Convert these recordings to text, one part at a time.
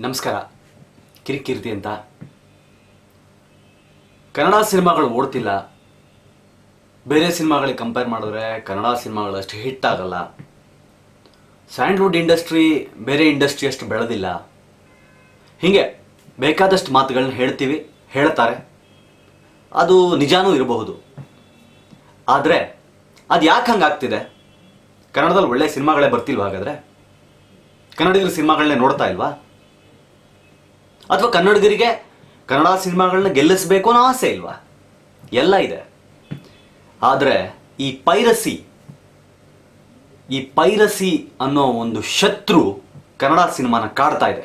ನಮಸ್ಕಾರ. ಕಿರಿಕಿರ್ತಿ ಅಂತ. ಕನ್ನಡ ಸಿನಿಮಾಗಳು ಓಡ್ತಿಲ್ಲ. ಬೇರೆ ಸಿನಿಮಾಗಳಿಗೆ ಕಂಪೇರ್ ಮಾಡಿದ್ರೆ ಕನ್ನಡ ಸಿನಿಮಾಗಳು ಅಷ್ಟು ಹಿಟ್ ಆಗಲ್ಲ. ಸ್ಯಾಂಡ್ಲ್ವುಡ್ ಇಂಡಸ್ಟ್ರಿ ಬೇರೆ ಇಂಡಸ್ಟ್ರಿ ಅಷ್ಟು ಬೆಳೆದಿಲ್ಲ. ಹೀಗೆ ಬೇಕಾದಷ್ಟು ಮಾತುಗಳನ್ನ ಹೇಳ್ತೀವಿ, ಹೇಳ್ತಾರೆ. ಅದು ನಿಜಾನೂ ಇರಬಹುದು. ಆದರೆ ಅದು ಯಾಕೆ ಹಂಗಾಗ್ತಿದೆ ಕನ್ನಡದಲ್ಲಿ ಒಳ್ಳೆ ಸಿನಿಮಾಗಳೇ ಬರ್ತಿಲ್ವಾ ಹಾಗಾದರೆ? ಕನ್ನಡಿಗರ ಸಿನಿಮಾಗಳನ್ನೇ ನೋಡ್ತಾ ಇಲ್ವಾ? ಅಥವಾ ಕನ್ನಡಿಗರಿಗೆ ಕನ್ನಡ ಸಿನಿಮಾಗಳನ್ನ ಗೆಲ್ಲಿಸಬೇಕು ಅನ್ನೋ ಆಸೆ ಇಲ್ವಾ? ಎಲ್ಲ ಇದೆ. ಆದರೆ ಈ ಪೈರಸಿ ಈ ಪೈರಸಿ ಅನ್ನೋ ಒಂದು ಶತ್ರು ಕನ್ನಡ ಸಿನಿಮಾನ ಕಾಡ್ತಾ ಇದೆ.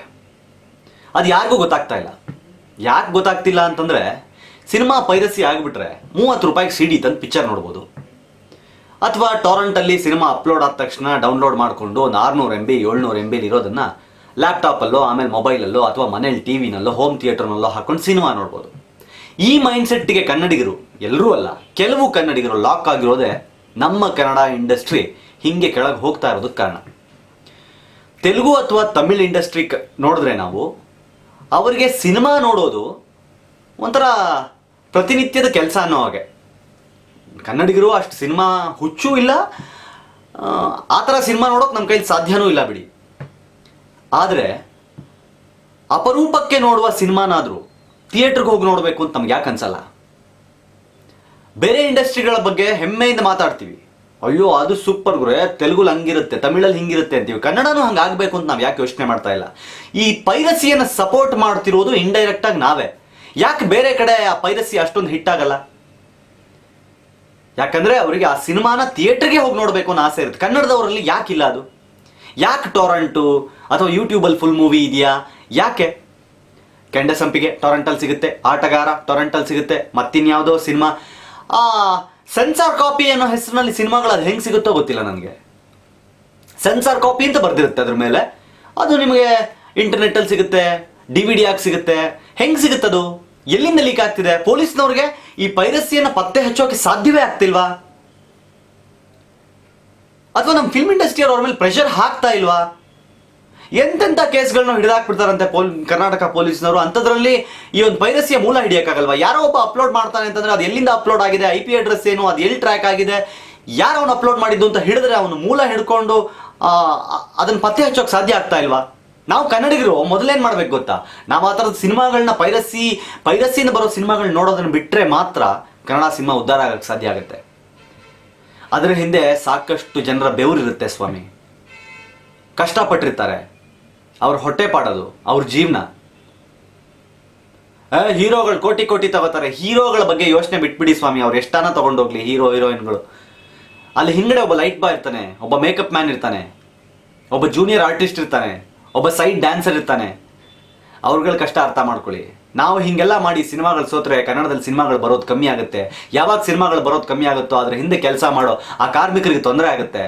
ಅದು ಯಾರಿಗೂ ಗೊತ್ತಾಗ್ತಾ ಇಲ್ಲ. ಯಾಕೆ ಗೊತ್ತಾಗ್ತಿಲ್ಲ ಅಂತಂದರೆ ಸಿನಿಮಾ ಪೈರಸಿ ಆಗಿಬಿಟ್ರೆ ಮೂವತ್ತು ರೂಪಾಯಿಗೆ ಸಿ ಡಿ ತಂದು ಪಿಕ್ಚರ್ ನೋಡ್ಬೋದು. ಅಥವಾ ಟೊರೆಂಟಲ್ಲಿ ಸಿನಿಮಾ ಅಪ್ಲೋಡ್ ಆದ ತಕ್ಷಣ ಡೌನ್ಲೋಡ್ ಮಾಡಿಕೊಂಡು ಒಂದು ಆರುನೂರು ಎಂ ಬಿ ಏಳ್ನೂರು ಎಂ ಬಿಲಿ ಇರೋದನ್ನು ಲ್ಯಾಪ್ಟಾಪಲ್ಲೋ ಆಮೇಲೆ ಮೊಬೈಲಲ್ಲೋ ಅಥವಾ ಮನೇಲಿ ಟಿ ವಿನಲ್ಲೋ ಹೋಮ್ ಥಿಯೇಟರ್ನಲ್ಲೋ ಹಾಕೊಂಡು ಸಿನಿಮಾ ನೋಡ್ಬೋದು. ಈ ಮೈಂಡ್ಸೆಟ್ಟಿಗೆ ಕನ್ನಡಿಗರು ಎಲ್ಲರೂ ಅಲ್ಲ, ಕೆಲವು ಕನ್ನಡಿಗರು ಲಾಕ್ ಆಗಿರೋದೇ ನಮ್ಮ ಕನ್ನಡ ಇಂಡಸ್ಟ್ರಿ ಹಿಂಗೆ ಕೆಳಗೆ ಹೋಗ್ತಾ ಇರೋದಕ್ಕೆ ಕಾರಣ. ತೆಲುಗು ಅಥವಾ ತಮಿಳ್ ಇಂಡಸ್ಟ್ರಿ ನೋಡಿದ್ರೆ ನಾವು, ಅವರಿಗೆ ಸಿನಿಮಾ ನೋಡೋದು ಒಂಥರ ಪ್ರತಿನಿತ್ಯದ ಕೆಲಸ ಅನ್ನೋ ಹಾಗೆ. ಕನ್ನಡಿಗರು ಅಷ್ಟು ಸಿನಿಮಾ ಹುಚ್ಚೂ ಇಲ್ಲ, ಆ ಥರ ಸಿನಿಮಾ ನೋಡೋಕೆ ನಮ್ಮ ಕೈಲಿ ಸಾಧ್ಯನೂ ಇಲ್ಲ ಬಿಡಿ. ಆದರೆ ಅಪರೂಪಕ್ಕೆ ನೋಡುವ ಸಿನಿಮಾನಾದರೂ ಥಿಯೇಟ್ರಿಗೆ ಹೋಗಿ ನೋಡಬೇಕು ಅಂತ ನಮ್ಗೆ ಯಾಕೆ ಅನ್ಸಲ್ಲ? ಬೇರೆ ಇಂಡಸ್ಟ್ರಿಗಳ ಬಗ್ಗೆ ಹೆಮ್ಮೆಯಿಂದ ಮಾತಾಡ್ತೀವಿ. ಅಯ್ಯೋ, ಅದು ಸೂಪರ್ ಗುರೆ, ತೆಲುಗುಲ್ ಹಂಗಿರುತ್ತೆ, ತಮಿಳಲ್ಲಿ ಹಿಂಗಿರುತ್ತೆ ಅಂತೀವಿ. ಕನ್ನಡನೂ ಹಂಗೆ ಆಗಬೇಕು ಅಂತ ನಾವು ಯಾಕೆ ಯೋಚನೆ ಮಾಡ್ತಾ ಇಲ್ಲ? ಈ ಪೈರಸಿಯನ್ನು ಸಪೋರ್ಟ್ ಮಾಡ್ತಿರೋದು ಇಂಡೈರೆಕ್ಟ್ ಆಗಿ ನಾವೇ. ಯಾಕೆ ಬೇರೆ ಕಡೆ ಆ ಪೈರಸಿ ಅಷ್ಟೊಂದು ಹಿಟ್ ಆಗಲ್ಲ? ಯಾಕಂದ್ರೆ ಅವರಿಗೆ ಆ ಸಿನಿಮಾನ ಥಿಯೇಟರ್ಗೆ ಹೋಗಿ ನೋಡಬೇಕು ಅನ್ನೋ ಆಸೆ ಇರುತ್ತೆ. ಕನ್ನಡದವರಲ್ಲಿ ಯಾಕಿಲ್ಲ ಅದು? ಯಾಕೆ ಟೊರಂಟು ಅಥವಾ ಯೂಟ್ಯೂಬಲ್ಲಿ ಫುಲ್ ಮೂವಿ ಇದೆಯಾ? ಯಾಕೆ? ಕೆಂಡಸಂಪಿಗೆ ಟೊರೆಂಟಲ್ಲಿ ಸಿಗುತ್ತೆ, ಆಟಗಾರ ಟೊರೆಂಟಲ್ಲಿ ಸಿಗುತ್ತೆ, ಮತ್ತಿನ್ಯಾವುದೋ ಸಿನಿಮಾ. ಆ, ಸೆನ್ಸಾರ್ ಕಾಪಿ ಅನ್ನೋ ಹೆಸರಿನಲ್ಲಿ ಸಿನಿಮಾಗಳು ಅದು ಹೆಂಗೆ ಸಿಗುತ್ತೋ ಗೊತ್ತಿಲ್ಲ ನನಗೆ. ಸೆನ್ಸಾರ್ ಕಾಪಿ ಅಂತ ಬರ್ದಿರುತ್ತೆ ಅದ್ರ ಮೇಲೆ. ಅದು ನಿಮಗೆ ಇಂಟರ್ನೆಟ್ಟಲ್ಲಿ ಸಿಗುತ್ತೆ ಡಿ ವಿ ಡಿ ಆಗಿ ಸಿಗುತ್ತೆ. ಹೆಂಗೆ ಸಿಗುತ್ತದು? ಎಲ್ಲಿಂದ ಲೀಕ್ ಆಗ್ತಿದೆ? ಪೊಲೀಸ್ನವ್ರಿಗೆ ಈ ಪೈರಸಿಯನ್ನು ಪತ್ತೆ ಹಚ್ಚೋಕೆ ಸಾಧ್ಯವೇ ಆಗ್ತಿಲ್ವಾ? ಅಥವಾ ನಮ್ಮ ಫಿಲ್ಮ್ ಇಂಡಸ್ಟ್ರಿ ಅವ್ರ ಮೇಲೆ ಪ್ರೆಷರ್ ಹಾಕ್ತಾ ಇಲ್ವಾ? ಎಂತೆಂಥ ಕೇಸ್ಗಳನ್ನ ಹಿಡಿದಾಕ್ಬಿಡ್ತಾರಂತೆ ಪೋಲ್, ಕರ್ನಾಟಕ ಪೊಲೀಸ್ನವರು. ಅಂಥದ್ರಲ್ಲಿ ಈ ಒಂದು ಪೈರಸಿಯ ಮೂಲ ಹಿಡಿಯೋಕ್ಕಾಗಲ್ವಾ? ಯಾರೋ ಒಬ್ಬ ಅಪ್ಲೋಡ್ ಮಾಡ್ತಾನೆ ಅಂತಂದ್ರೆ ಅದು ಎಲ್ಲಿಂದ ಅಪ್ಲೋಡ್ ಆಗಿದೆ ಐ ಪಿ ಅಡ್ರೆಸ್ ಏನು, ಅದು ಎಲ್ಲಿ ಟ್ರ್ಯಾಕ್ ಆಗಿದೆ, ಯಾರು ಅವನು ಅಪ್ಲೋಡ್ ಮಾಡಿದ್ದು ಅಂತ ಹಿಡಿದ್ರೆ ಅವನು ಮೂಲ ಹಿಡ್ಕೊಂಡು ಅದನ್ನು ಪತ್ತೆ ಹಚ್ಚೋಕೆ ಸಾಧ್ಯ ಆಗ್ತಾ ಇಲ್ವಾ? ನಾವು ಕನ್ನಡಿಗರು, ಮೊದಲೇನು ಮಾಡ್ಬೇಕು ಗೊತ್ತಾ? ನಾವು ಆ ಥರದ ಸಿನಿಮಾಗಳನ್ನ ಪೈರಸಿ ಪೈರಸಿಯಿಂದ ಬರೋ ಸಿನಿಮಾಗಳನ್ನ ನೋಡೋದನ್ನು ಬಿಟ್ಟರೆ ಮಾತ್ರ ಕನ್ನಡ ಸಿನಿಮಾ ಉದ್ಧಾರ ಆಗಕ್ಕೆ ಸಾಧ್ಯ ಆಗುತ್ತೆ. ಅದರ ಹಿಂದೆ ಸಾಕಷ್ಟು ಜನರ ಬೆವರಿರುತ್ತೆ ಸ್ವಾಮಿ. ಕಷ್ಟಪಟ್ಟಿರ್ತಾರೆ. ಅವ್ರ ಹೊಟ್ಟೆ ಪಾಡೋದು, ಅವ್ರ ಜೀವನ. ಹೀರೋಗಳು ಕೋಟಿ ಕೋಟಿ ತಗೋತಾರೆ. ಹೀರೋಗಳ ಬಗ್ಗೆ ಯೋಚನೆ ಬಿಟ್ಬಿಡಿ ಸ್ವಾಮಿ, ಅವ್ರು ಎಷ್ಟಾನ ತಗೊಂಡೋಗ್ಲಿ, ಹೀರೋ, ಹೀರೋಯಿನ್ಗಳು. ಅಲ್ಲಿ ಹಿಂಗಡೆ ಒಬ್ಬ ಲೈಟ್ ಬಾಯ್ ಇರ್ತಾನೆ, ಒಬ್ಬ ಮೇಕಪ್ ಮ್ಯಾನ್ ಇರ್ತಾನೆ, ಒಬ್ಬ ಜೂನಿಯರ್ ಆರ್ಟಿಸ್ಟ್ ಇರ್ತಾನೆ, ಒಬ್ಬ ಸೈಡ್ ಡ್ಯಾನ್ಸರ್ ಇರ್ತಾನೆ. ಅವ್ರಗಳ ಕಷ್ಟ ಅರ್ಥ ಮಾಡ್ಕೊಳ್ಳಿ. ನಾವು ಹಿಂಗೆಲ್ಲ ಮಾಡಿ ಸಿನಿಮಾಗಳು ಸೋತ್ರೆ ಕನ್ನಡದಲ್ಲಿ ಸಿನಿಮಾಗಳು ಬರೋದು ಕಮ್ಮಿ ಆಗುತ್ತೆ. ಯಾವಾಗ ಸಿನಿಮಾಗಳು ಬರೋದು ಕಮ್ಮಿ ಆಗುತ್ತೋ ಅದ್ರ ಹಿಂದೆ ಕೆಲಸ ಮಾಡೋ ಆ ಕಾರ್ಮಿಕರಿಗೆ ತೊಂದರೆ ಆಗುತ್ತೆ.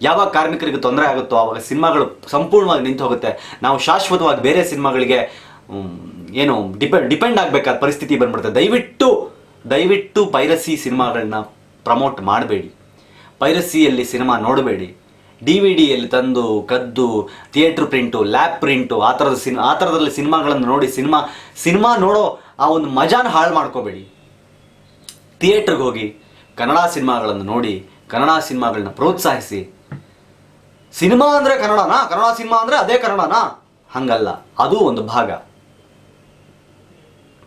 ಯಾವಾಗ ಕಾರ್ಮಿಕರಿಗೆ ತೊಂದರೆ ಆಗುತ್ತೋ ಆವಾಗ ಸಿನಿಮಾಗಳು ಸಂಪೂರ್ಣವಾಗಿ ನಿಂತು ಹೋಗುತ್ತೆ. ನಾವು ಶಾಶ್ವತವಾಗಿ ಬೇರೆ ಸಿನಿಮಾಗಳಿಗೆ ಏನು ಡಿಪೆಂಡ್ ಡಿಪೆಂಡ್ ಆಗಬೇಕಾದ ಪರಿಸ್ಥಿತಿ ಬಂದ್ಬಿಡುತ್ತೆ. ದಯವಿಟ್ಟು ದಯವಿಟ್ಟು ಪೈರಸಿ ಸಿನಿಮಾಗಳನ್ನ ಪ್ರಮೋಟ್ ಮಾಡಬೇಡಿ. ಪೈರಸಿಯಲ್ಲಿ ಸಿನಿಮಾ ನೋಡಬೇಡಿ. ಡಿ ವಿ ಡಿಯಲ್ಲಿ ತಂದು, ಕದ್ದು, ಥಿಯೇಟ್ರ್ ಪ್ರಿಂಟು, ಲ್ಯಾಬ್ ಪ್ರಿಂಟು, ಆ ಥರದ ಸಿನ್, ಆ ಥರದಲ್ಲಿ ಸಿನಿಮಾಗಳನ್ನು ನೋಡಿ ಸಿನಿಮಾ ಸಿನಿಮಾ ನೋಡೋ ಆ ಒಂದು ಮಜಾನ ಹಾಳು ಮಾಡ್ಕೋಬೇಡಿ. ಥಿಯೇಟ್ರಿಗೆ ಹೋಗಿ ಕನ್ನಡ ಸಿನಿಮಾಗಳನ್ನು ನೋಡಿ, ಕನ್ನಡ ಸಿನಿಮಾಗಳನ್ನ ಪ್ರೋತ್ಸಾಹಿಸಿ. ಸಿನಿಮಾ ಅಂದರೆ ಕನ್ನಡನಾ? ಕನ್ನಡ ಸಿನಿಮಾ ಅಂದರೆ ಅದೇ ಕನ್ನಡನಾ? ಹಂಗಲ್ಲ, ಅದು ಒಂದು ಭಾಗ.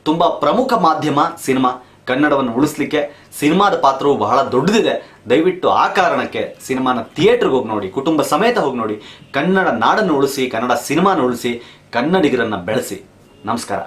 ತುಂಬ ಪ್ರಮುಖ ಮಾಧ್ಯಮ ಸಿನಿಮಾ. ಕನ್ನಡವನ್ನು ಉಳಿಸ್ಲಿಕ್ಕೆ ಸಿನಿಮಾದ ಪಾತ್ರವು ಬಹಳ ದೊಡ್ಡದಿದೆ. ದಯವಿಟ್ಟು ಆ ಕಾರಣಕ್ಕೆ ಸಿನಿಮಾನ ಥಿಯೇಟ್ರಿಗೆ ಹೋಗಿ ನೋಡಿ, ಕುಟುಂಬ ಸಮೇತ ಹೋಗಿ ನೋಡಿ, ಕನ್ನಡ ನಾಡನ್ನು ಉಳಿಸಿ, ಕನ್ನಡ ಸಿನಿಮಾನ ಉಳಿಸಿ, ಕನ್ನಡಿಗರನ್ನು ಬೆಳೆಸಿ. ನಮಸ್ಕಾರ.